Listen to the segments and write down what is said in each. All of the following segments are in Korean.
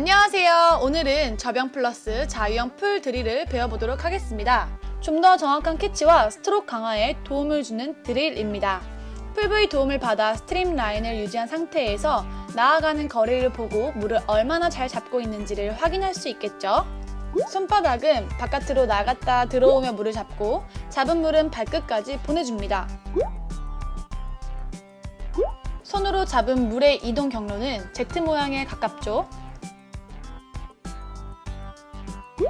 안녕하세요. 오늘은 저병 플러스 자유형 풀 드릴을 배워보도록 하겠습니다. 좀 더 정확한 캐치와 스트로크 강화에 도움을 주는 드릴입니다. 풀브의 도움을 받아 스트림 라인을 유지한 상태에서 나아가는 거리를 보고 물을 얼마나 잘 잡고 있는지를 확인할 수 있겠죠. 손바닥은 바깥으로 나갔다 들어오며 물을 잡고 잡은 물은 발끝까지 보내줍니다. 손으로 잡은 물의 이동 경로는 Z 모양에 가깝죠.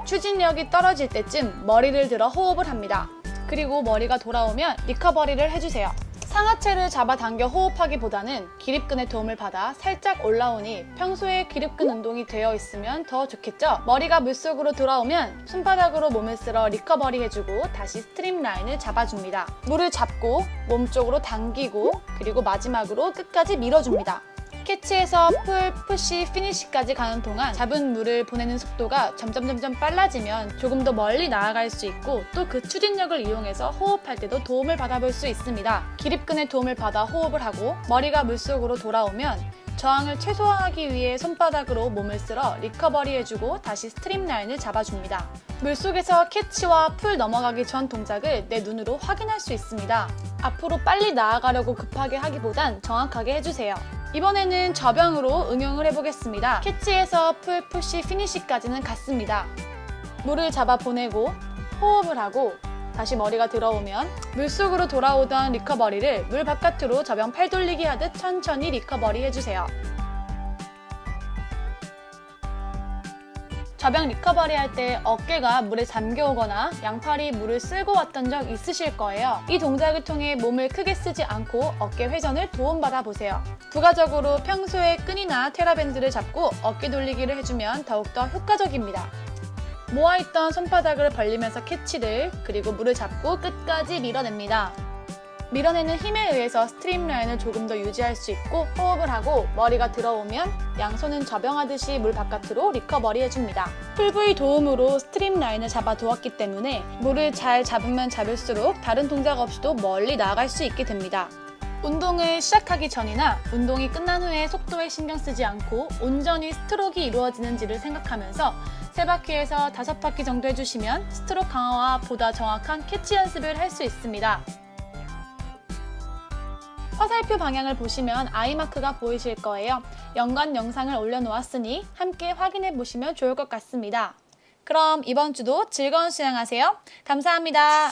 추진력이 떨어질 때쯤 머리를 들어 호흡을 합니다. 그리고 머리가 돌아오면 리커버리를 해주세요. 상하체를 잡아당겨 호흡하기보다는 기립근의 도움을 받아 살짝 올라오니 평소에 기립근 운동이 되어 있으면 더 좋겠죠? 머리가 물속으로 들어오면 손바닥으로 몸을 쓸어 리커버리 해주고 다시 스트림 라인을 잡아줍니다. 물을 잡고 몸 쪽으로 당기고 그리고 마지막으로 끝까지 밀어줍니다. 캐치에서 풀, 푸시, 피니시까지 가는 동안 잡은 물을 보내는 속도가 점점 점점 빨라지면 조금 더 멀리 나아갈 수 있고 또 그 추진력을 이용해서 호흡할 때도 도움을 받아볼 수 있습니다. 기립근의 도움을 받아 호흡을 하고 머리가 물속으로 돌아오면 저항을 최소화하기 위해 손바닥으로 몸을 쓸어 리커버리 해주고 다시 스트림 라인을 잡아줍니다. 물속에서 캐치와 풀 넘어가기 전 동작을 내 눈으로 확인할 수 있습니다. 앞으로 빨리 나아가려고 급하게 하기보단 정확하게 해주세요. 이번에는 저병으로 응용을 해보겠습니다. 캐치에서 풀, 푸시, 피니시까지는 같습니다. 물을 잡아 보내고 호흡을 하고 다시 머리가 들어오면 물속으로 돌아오던 리커버리를 물 바깥으로 저병 팔 돌리기 하듯 천천히 리커버리 해주세요. 저병 리커버리 할 때 어깨가 물에 잠겨오거나 양팔이 물을 쓸고 왔던 적 있으실 거예요. 이 동작을 통해 몸을 크게 쓰지 않고 어깨 회전을 도움받아 보세요. 부가적으로 평소에 끈이나 테라밴드를 잡고 어깨 돌리기를 해주면 더욱더 효과적입니다. 모아있던 손바닥을 벌리면서 캐치를 그리고 물을 잡고 끝까지 밀어냅니다. 밀어내는 힘에 의해서 스트림 라인을 조금 더 유지할 수 있고 호흡을 하고 머리가 들어오면 양손은 저병하듯이 물 바깥으로 리커버리 해줍니다. 풀브의 도움으로 스트림 라인을 잡아 두었기 때문에 물을 잘 잡으면 잡을수록 다른 동작 없이도 멀리 나아갈 수 있게 됩니다. 운동을 시작하기 전이나 운동이 끝난 후에 속도에 신경 쓰지 않고 온전히 스트로크가 이루어지는지를 생각하면서 세 바퀴에서 다섯 바퀴 정도 해주시면 스트로크 강화와 보다 정확한 캐치 연습을 할 수 있습니다. 화살표 방향을 보시면 아이마크가 보이실 거예요. 연관 영상을 올려놓았으니 함께 확인해 보시면 좋을 것 같습니다. 그럼 이번 주도 즐거운 수영하세요. 감사합니다.